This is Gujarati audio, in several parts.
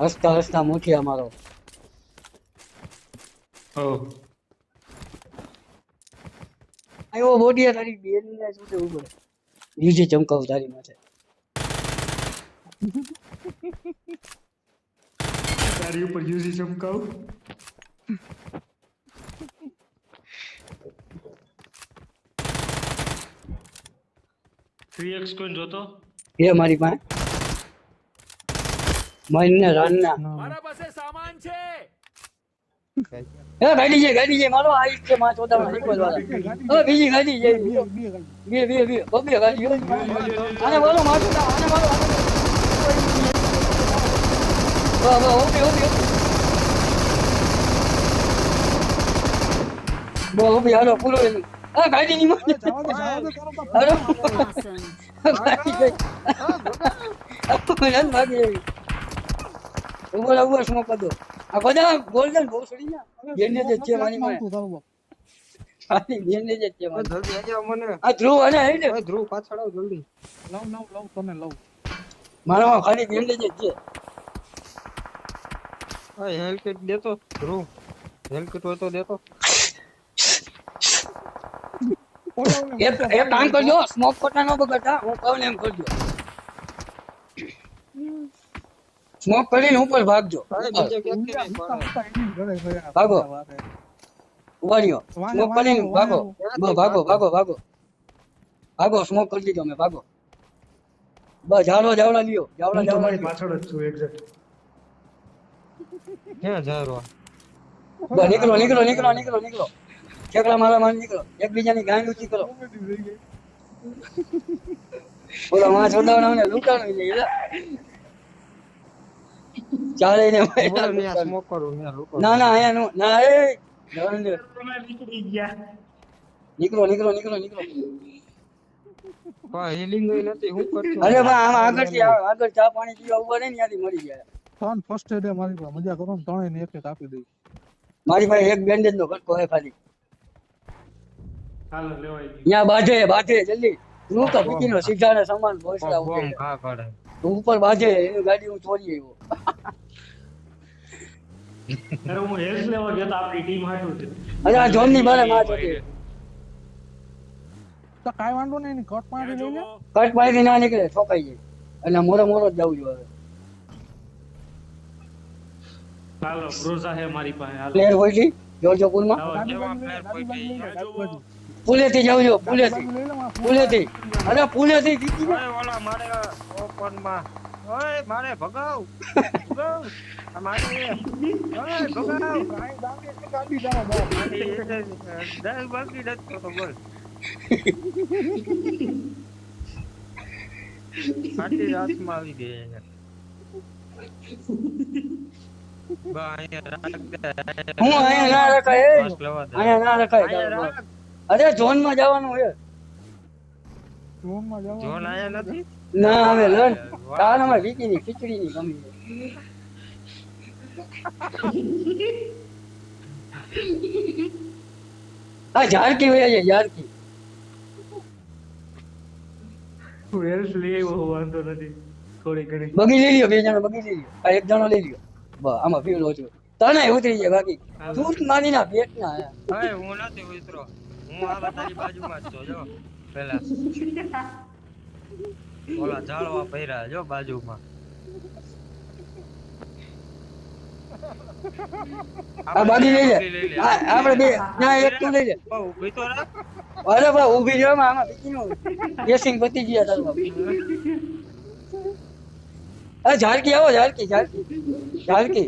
હસતા હસતા મુઠિયા અમારો. આવ્યો બોડિયા તારી બેન ને શું છે ઊભો યુજી ચમકાવ તારી માથે. તારી ઉપર યુઝી ચમકાવ? થ્રી એક્સ કોઈન જોતો? એ મારી પાસે. મહિને રાનના મારા પાસે સામાન છે. એ ગાડી છે ગાડી છે મારો આ છે માં ચોદામાં નીકળ વાળા. હવે બીજી ગાડી છે બે બે બે બબે ગાડી અને આને બોલો માં ચોદા આને બોલો. વાહ વાહ ઓકે ઓકે બો બહુ ઓકે હાલો પૂરો એનું આ ગાડી ની માં હાલો. ગાડી ગઈ મને ભાગી ઊભો ઊભો સ્મોક કરી દો? આ બધા ગોલ્ડન બહુ સડી ના બેન ને છે મારી માં ખાલી બેન જ છે મારી જલ્દી આજે મને. આ ધ્રુવ અને હે ને? ધ્રુવ પાછળ આવ જલ્દી. મારામાં ખાલી બેન ને છે ઓય હેલ્કેટ કિટ દેતો ધ્રુવ. હેલ્કેટ હોય તો દેતો. એક એ કામ કરજો સ્મોક કોટા નો બગડતા હું કહું ને એમ કરજો. સ્મોક કરીને ઉપર ભાગજો. ભાગો. ઊભા સ્મોક કરીને ભાગો. ભાગો ભાગો. ભાગો ભાગો. સ્મોક કરી દીધો મેં ભાગો. બસ જાડો જાવડા લ્યો જાવડા જાવડા પાછળ જ છું એક્ઝેક્ટ ક્યાં જારો બસ નીકળો નીકળો નીકળો નીકળો નીકળો. ઠેકડા મારા માર નીકળો. એકબીજાની ગાંડ ઊંચી કરો. ઓલા માં છોડાવડા ને લૂંટાણું ચાલે ને ને આ સ્મોક કરું ને અહીંયા નું ના એ. નીકળી ગયા નીકળો નીકળો. નીકળો નીકળો પણ નથી હું કરશું અરે ભાઈ આમાં આગળથી આગળ ચા પાણી પીવા ઊભા રહે ને ત્યાંથી મરી જાય. ત્રણ ફર્સ્ટ એડ મારી પાસે. મજા કરો ને ત્રણેય ને એક એક આપી દઈ મારી પાસે એક બેન્ડેજ નો કટકો હે ખાલી. હાલો લેવાઈ ગયું. ત્યાં બાજે બાંધે જલ્દી. હું તો પીકી નો સીધા ને સમાન ભોસડા ઉપર બાજે એની ગાડી હું ચોરી આવ્યો. અરે હું હેલ્થ લેવા ગયો તો આપણી ટીમ હાટું છે. અરે આ જોનની બારે માં ચોરી તો કાંઈ વાંધો નહીં કટ પાડી લઈ લે કટ પાણીથી ના નીકળે ઠોકાઈ જાય. એટલે મોરો મોરો જ જવું જોઈએ હાલો બ્રોઝા હે મારી પાસે હાલો. પ્લેયર હોય છે? જોરજો પુલમાં આવો, ગાડી કેવા બાજુ લઈ લે, player ગાડી બાજુ કોઈ લઈ લે, નહીં. ગાડી બાજુ. પુલેથી જવું પુલેથી ગાડી લઈ લે, માં પુલેથી અરે પુલેથી જીતી ઓલા મારે ઓપનમાં ઓય મારે ભગાવ. ભગાવ. મારે ઓય ભગાવ. કાંઈ દાંડી એટલે ગાડી તારા દસ બાકી નથી તો બોલ આટલી રાતમાં આવી દે. હું અહીંયા ના રખાય ના રખાય. અરે ઝોનમાં જવાનું છે. માં જવાનું. આયા નથી? ના હવે લણ. તાર અમારે વીકી ની ખીચડી ની કમી આ ઝાડકી વયા છે હું હેલ્થ લઈ આવ્યો વાંધો નથી. થોડી ઘણી. બગી લઈ લ્યો બે જણા બગી લઈ લ્યો. આ એક જણો લઈ લ્યો. બસ આમાં પીવલો છો તને ઉતરી જાય બાકી. તું માની ના પેટ ના હવે હું નથી ઉતરો. હું આ તારી બાજુમાં જ છું જો. પેલા ઓલા ઝાડવા ભર્યા જો બાજુમાં. આ બાજી લઈ લે. આપણે બે ના એક તું લઈ લે. ઊભી તો રાખ. અરે ભાઈ ઊભી રહ્યો આમાં આમાં પીકી નો કેસિંગ પતી ગયા તારું. અરે ઝારકી આવો ઝાડકી ઝાડકી. ઝાડકી.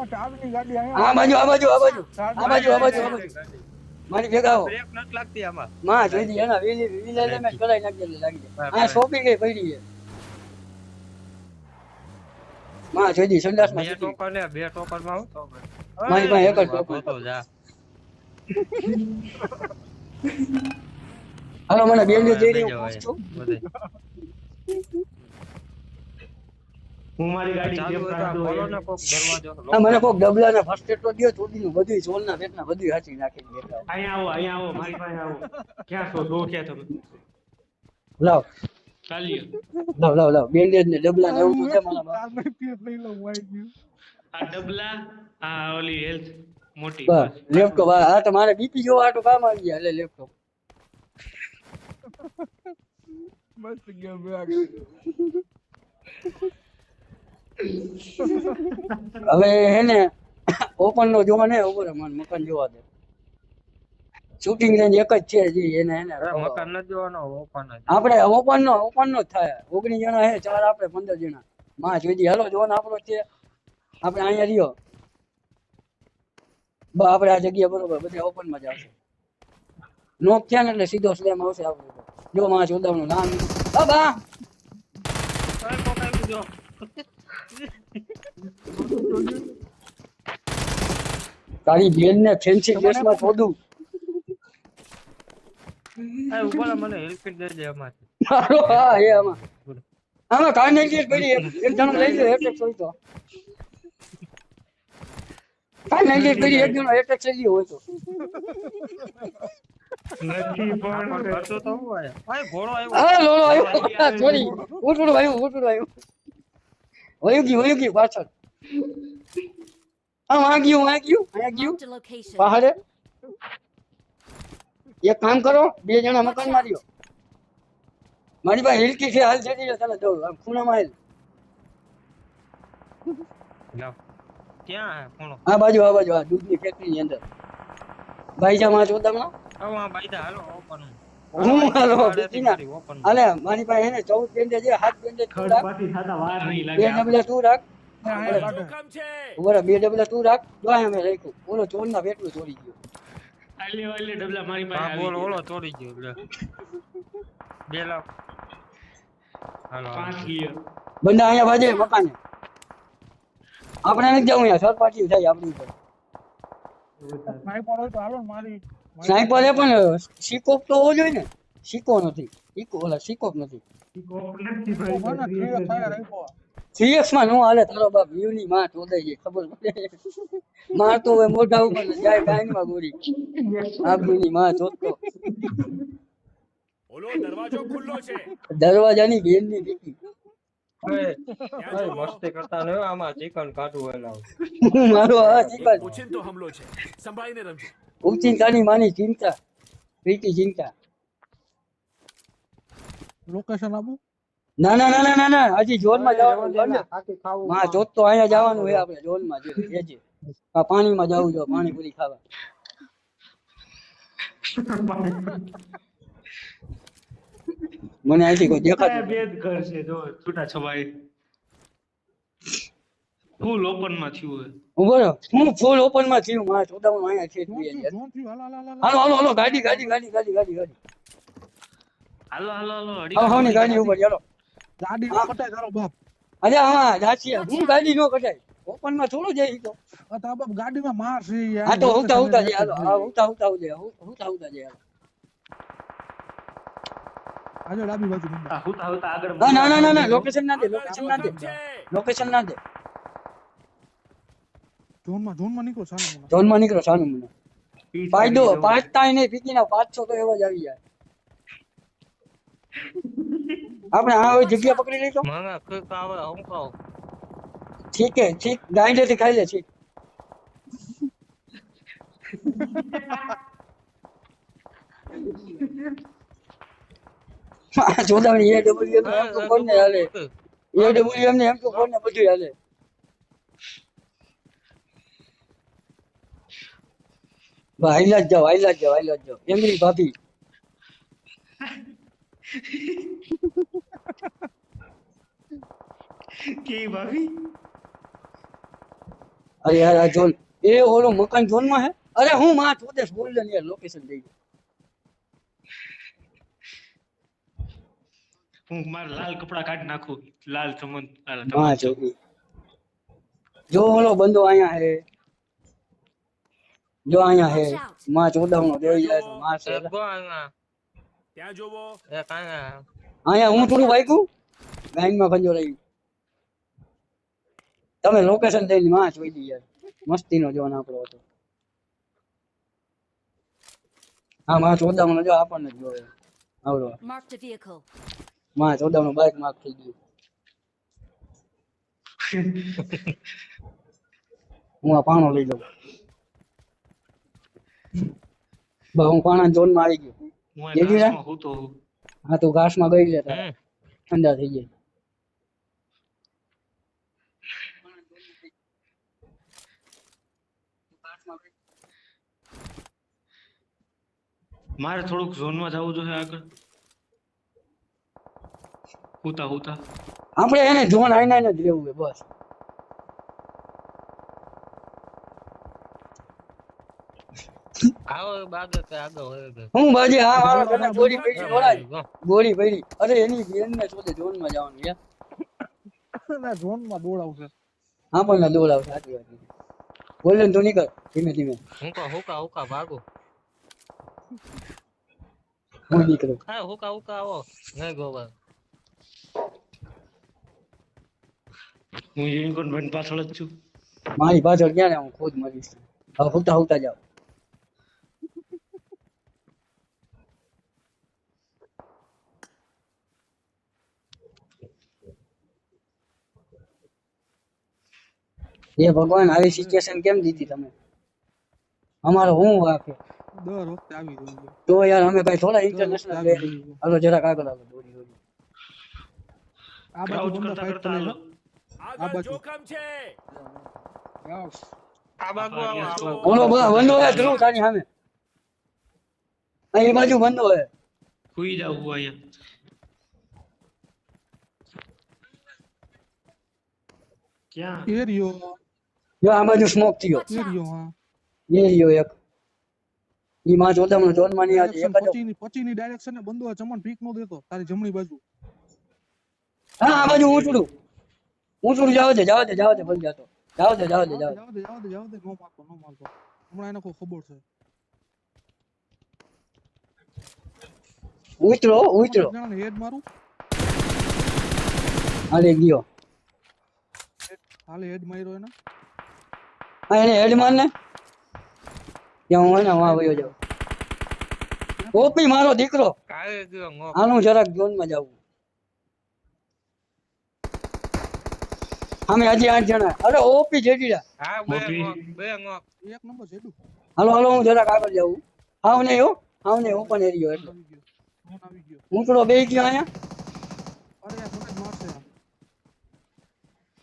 આ બાજુ આ બાજુ આ બાજુ. આ બાજુ આ બાજુ આ બાજુ. મારી ભેગા આવો. બ્રેક નથી લાગતી આમાં. માં જોઈ એના વ્હીલ લે એલિમેન્ટ કરાઈ નાખી લાગી જાય આ શોપિંગ ગઈ પડી છે. માં જોઈ દી સંડાસમાં બે ટોપર ને બે ટોપરમાં હું તો મારી પાસે એક જ ટોપર. તો જા. હાલો મને બેન જે જઈ રહ્યો છું. હું મારી ગાડી આ આ મને કોક ડબલા ને ફર્સ્ટ એડ તો દયો ચોડી નું બધું સોલ ના પેટ ના બધું હાચી નાખી દેતા અહીંયા આવો અહીંયા આવો મારી પાસે આવો. ક્યાં છો? દો ક્યાં તમે? લાવ. ચાલ્યો. લાવ લાવ લાવ. બેન્ડેજ ને ડબલા ને એવું છે મારા પાસે. મે નહીં લઈ લઉં વાઈ ગયું. આ ડબલા આ ઓલી હેલ્થ મોટી બસ. લેપટોપ આ આ તો મારે બીપી જોવા આટો કામ આવી ગયા. એટલે લેપટોપ. મસ્ત ગેમ આગળ હવે હે ને ઓપન નો જોવા ને ઉપર મને મકાન જોવા દે. શૂટિંગ રેન્જ એક જ છે જી એને એને મકાન ન જોવાનો ઓપન જ. આપણે ઓપન નો ઓપન નો થાય. ઓગણીસ જણા હે ચાર આપણે પંદર જણા. માં જોઈજી હેલો જોવાનો આપણો છે. આપણે અહીંયા રહ્યો. આપણે આ જગ્યા બરોબર બધા ઓપનમાં જ આવશે. નોક થયા ને એટલે સીધો સ્લેમ આવશે આપણે. જો માં ચોદાવનું નામ. બાબા જો તારી બેન ને ફેન્સી ડ્રેસમાં છોડું આ ઉપર મને હેલ્પ દેજે અમાર મારો હા એ આમાં. આમાં કાન નહીં ગઈ પડી એક જણ લઈ લે એક એક હોય તો. કાન નહીં ગઈ પડી એક જણો એક એક થઈ હોય તો. નથી પણ કરતો તો હું આયા ભાઈ ઘોડો આવ્યો. હા લોલો આવ્યો. સોરી ઉઠું ઉઠું આવ્યું વયું ગયું વયું ગયું પાછળ હા વાં ગયું વાં ગયું. પહાડે એક કામ કરો બે જણા મકાન માર્યો મારી પાસે હિલકી છે હાલ જતી તને દઉં આમ ખૂણામાં હેલ. ક્યાં આ બાજુ આ બાજુ આ દૂધની ફેક્ટરીની અંદર ભાઈજા માં હવે આ બાયદા હાલો ઓપન હું હાલો ઓપન અલે મારી પાસે હે ને ચૌદ બેન્ડેજ છે હાથ બેન્ડેજ તું રાખ. પાર્ટી થતા વાર બે ડબલા તું રાખ. રહે, બે ડબલા તું રાખ. જો અહીંયા મેં રાખ્યું. ઓલો ચોર ના પેટલું ચોરી ગયો. આલે ઓલે ડબલા મારી પાસે આવી બોલ ઓલો ચોરી ગયો બે બે લાખ હાલો. પાંચ ગયો બંદા અહીંયા ભાજે મકાને. આપણે નથી જવું અહીંયા. સર પાટી થાય આપણી ઉપર. સ્નાઈપર પડો તો હાલો મારી. સ્નાઈપર એ પણ સિકોપ તો હોવો જોઈએ ને? સિકો નથી. સિકો ઓલા સિકોપ નથી. કોપ નથી મને ભાઈ ક્લિયર થાય રાખ્યો થ્રી એક્સમાં નો હાલે તારો બાપ વ્યુ ની માં ચોદાઈ જાય ખબર પડે? મારતો હોય મોઢા ઉપર જાય કાનમાં ગોરી આબરૂની માં ચોદતો ઓલો દરવાજો ખુલ્લો છે. દરવાજાની બેનની દીકરી મસ્તી કરતા નહીં આમાં ચિકન કાઢું હોય મારો આ ચિકન. ઓચિંતો હમલો છે. સંભાળીને રમજો. ઉચિંતાની માની ચિંતા પ્રીતિ ચિંતા. લોકેશન આપું. ના ના ના ના ના ના હજી જોનમાં જવાનું છે ને. ખાવું માં જોત તો અહીંયા જવાનું હોય આપણે જોનમાં જે જે જે આ પાણીમાં જવું જો પાણીપુરી ખાવા. મને અહીંથી કોઈ દેખાતું બે કરશે જો છૂટા છવાય ફૂલ ઓપનમાં થયું હે ઊભો હું ફૂલ ઓપનમાં થયું. માં ચોદાવન અહીંયા છે હાલો હાલો હાલો. ગાડી ગાડી ગાડી ગાડી ગાડી ગાડી. હાલો હાલો હાલો. અડી હાલો ની ગાડી. ઉપર ચાલો. ગાડી કટાઈ કરો બાપ. અરે હા જાસી હું ગાડી નો કટાય ઓપનમાં થોડું જાય તો. આ તો બાપ ગાડીમાં માર છે યાર આ તો હુતા હુતા જાય. હાલો હા હુતા હુતા જાય. હુતા હુતા જાય. હાલો. આજે ડાબી બાજુ. આ હુતા હુતા આગળ ના ના ના ના લોકેશન ના. દે લોકેશન ના દે. લોકેશન ના દે. ઝોનમાં ઝોનમાં નીકળો સામે મને. ઝોનમાં નીકળો સાનું મને. ફાયદો પાંચ તાય નહીં પીકી ના પાંચસો તો એવો જ આવી જાય. આપણે આ જગ્યા પકડી લઈશું? મને કંઈક આવે હું કહું ઠીક હે ઠીક ગાંડે થી ખાઈ લે ઠીક જોડાણી એ ડબલ્યુ એમ તો કોને હાલે. એ ડબલ્યુ એમ ને એમ તો કોને બધું હાલે. ભાઈ જ જાઓ હાઈલા જ જાઓ હાઈલા જ જાઓ એમની ભાભી કે ભાભી અરે યાર આ જોન એ ઓલો મકાન જોનમાં હે અરે હું માં ચોદેશ બોલ ને યાર લોકેશન દઈ દે હું મારા લાલ કપડા કાઢી નાખું લાલ ચમન અલા, માં ચમન જોગી જો ઓલો બંદો અહીંયા હે જો અહીંયા હે માં ચોદાવનો દેવી જાય તો માં છે એક ગો અહીંયા ત્યાં જોવો એક અહીંયા અહીંયા હું થોડું વાગ્યું લાઈનમાં ખંજો રહી તમે લોકેશન દઈને માં જોઈ દી યાર મસ્તીનો જોન આપણો હતો હા માં ચોદાવનો જો આપણને જ જોવે આવડો Marked a vehicle. માં ચોદાનું બાઈક માફ થઈ ગયું હું આ પાણો લઈ લઉં બા હું પાણા ઝોનમાં આવી ગયો. હું ગયું ઘાસમાં સૂતો હું. હા તું ઘાસમાં ગઈ જતા. ઠંડા થઈ ગયા મારે થોડુંક ઝોનમાં જવું જોઈએ આગળ. હુતા હુતા. આપણે એને ઝોન આઈને જ રહેવું છે બસ. હું બાજી હા મારો તને ગોળી પડી બોલાય ગોળી પડી. અરે એની બેનને શોધે ઝોનમાં જવાનું યાર ના ઝોનમાં દોડાવશે. ના દોડાવ સાચી વાત બોલ ને તું નીકળ ધીમે ધીમે. હુકા હુકા હુકા ભાગો. હું નીકળું. હા હુકા હુકા આવો. નહીં ગોવા હું યુનિકોર્ન ભાઈ પાછળ જ છું. મારી પાછળ ક્યાં ને હું ખુદ મરીશ? હવે હુકતા હુકતા જાવ એ ભગવાન આવી સિચ્યુએશન કેમ દીધી તમે? અમારો હું વાંકે દર વખતે આવી રહ્યું તો યાર અમે કઈ થોડા ઇન્ટરનેશનલ આવી પ્લેયર હાલો જરાક આગળ આવો દોડી દોડી આ બાજુ કરતા કરતા કરે હાલો. છે બાજુ. જોખમ છે. આ બાજુ આવો બોલો બા બંધો હે ધ્રુવ તારી સામે. અહીં બાજુ વંદો હે. હુઈ જાવ હું અહીંયા. ક્યાં? એરિયો જો આ બાજુ સ્મોક થયો. એ રહ્યો એક. ઈ માં ચોદામનો જોનમાં નહીં આજે એક જ પચીની પચીની ડાયરેક્શન ને બંદો ચમન પીક નો દેતો તારી જમણી બાજુ. હા આ બાજુ ઊંચડું ઊંચડું જાવ દે જાવ દે જાવ દે ભલે જાતો. જાવ દે જાવ દે જાવ દે. જાવ દે જાવ દે નો મારતો નો મારતો. હમણાં એને કોઈ ખબર છે. એક જણાને હેડ મારું? હાલે ગયો. હાલે હેડ માર્યો એને. એને હેડ માર ને ત્યાં હું એને વાં વયો જાઉં. ઓપી મારો દીકરો. આનું જરાક જોનમાં જાવું. અમે હજી આઠ જણા. અરે ઓપી જેડીડા. હાલો હાલો હું જરાક આગળ જાઉં. આવ ને હો આવ ને ઓપન એરિયો એટલે. આવી બે ગયો અહીંયા.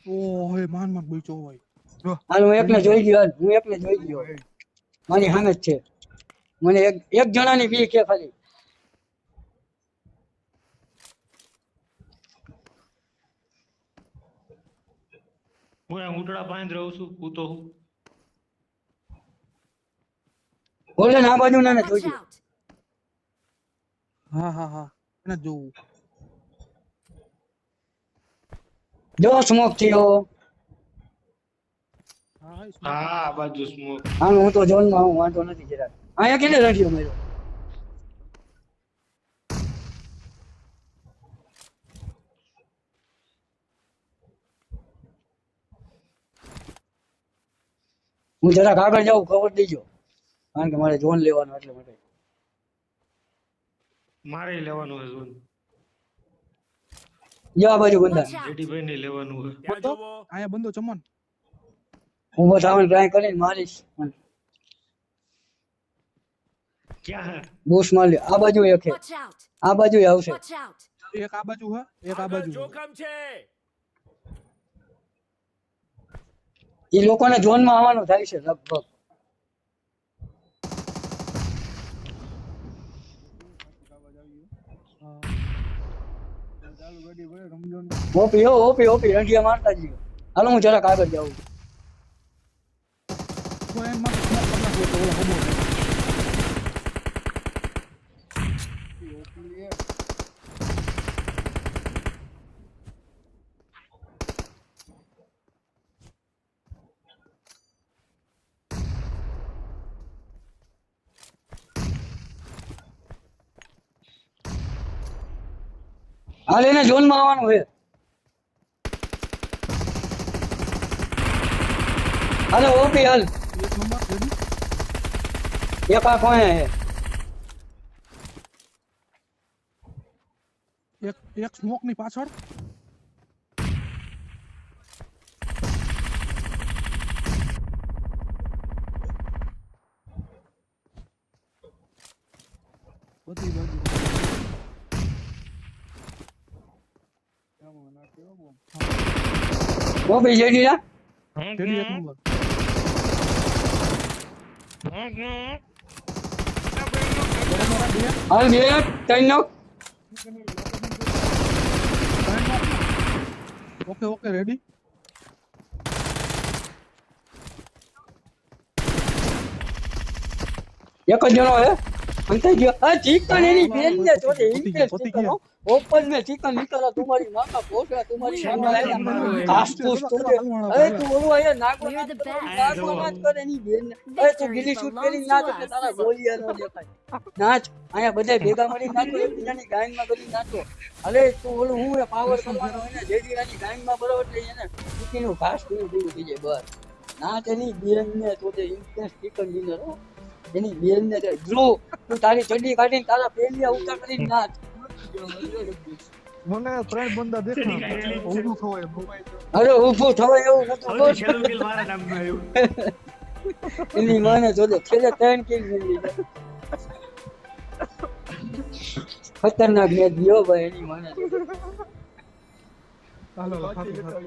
ઓહ હે માન માન બઈચો હોય હાલ હું એકને જોઈ ગયો હાલ હું એકને જોઈ ગયો. મારી સામે જ છે. મને એક એક જણાની બી કે ખાલી. હું અહીંયા ઊંટડા પાંચ રહું છું હું હું. બોલે ને આ બાજુ ના Watch જોઈ out! હા હા હા. એને જોવું. જો સ્મોક થયો. હા હા હા આ બાજુ સ્મોક હાલ હું તો જોનમાં હું વાંધો નથી જરાક. અહીંયા કેટલે રડ્યો માર્યો હું જરાક આગળ જાઉં ખબર દેજો. કારણ કે મારે જોન લેવાનો એટલે માટે. મારે લેવાનું છે ઝોન જો બાજુ out! જેડીભાઈ ને લેવાનું છે અહીંયા બંધો ચમન. હું બસ આવવાનું ટ્રાય કરીને મારીશ. બૂસ મારી આ બાજુ એક છે. આ બાજુ આવશે. એક આ બાજુ હે. એક આ બાજુ જોખમ છે. એ લોકોને ઝોનમાં આવવાનું થાય છે લગભગ. ઓપી હો ઓપી ઓપી રંઢિયા મારતા જઈએ હાલો હું જરાક આગળ જાઉં તો એમ માં smoke હમો થાય. હાલ એને ઝોનમાં આવવાનું છે હાલો ઓપી હાલ એક નંબર રેડી એક આ કોણે છે એક એક સ્મોકની પાછળ બધી બાજુ આમાં નાખ્યો બોમ્બ. મોબાઈલ જેડી ના તેડી એક નંબર બરાબર, બે. હાલ બે ત્રણ નો ઓકે ઓકે રેડી એક જ જણો હે. ના નાગો બેન ભેગા મળી નાચો એકબીજાની ગાયનમાં કરી નાચો. તું ઓલું હું પાવર કરવાનો હોય ને જેડીરાની ગાયનમાં બરોબર એને ચિકનનું થઈ જાય બસ. નાચ એની બેન ને તો તે ચિકન ડિનર હો. એની બેન ને ધ્રુવ તું તારી ચડ્ડી કાઢીને તારા પેલિયા ઉતાર કરીને નાચ મને ત્રણ બંદા દેખાય ઊભું થવાય અરે ઊભું થવાય એવું નતું મારા નામનું આવ્યું. એની માને જોડે છેલ્લે ત્રણ કિલ મિલી ખતરનાક મેચ ગયો ભાઈ એની માને જોડે. હાલો હાલો, ખાતું, ખાતું.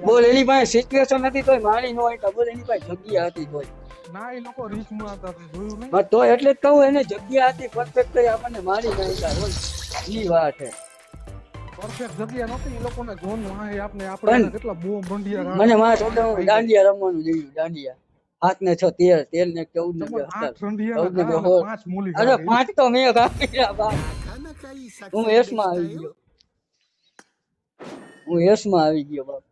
બોલ એની પાસે સિચ્યુએશન હતી તોય માણી નો હોય બોલ એની પાસે જગ્યા હતી તોય. ના એ લોકો રીચમાં હતા તે જોયું નહીં. તો એટલે જ કહું એને જગ્યા હતી પરફેક્ટ તો આપણને મારી નાખ્યા બોલ. ઈ વાત છે. પરફેક્ટ જગ્યા નહોતી એ લોકોને જોન વાહે આપને આપણે કેટલા બોમ્બ ભંડિયા મને મારા છોકરા દાંડિયા રમવાનું જોયું દાંડિયા. હાથ ને છ તેર તેર ને ચૌદ ને આઠ ચૌદ ને અરે પાંચ તો મેં કાપી હું હું એસમાં આવી ગયો. હું યશમાં આવી ગયો બાપ.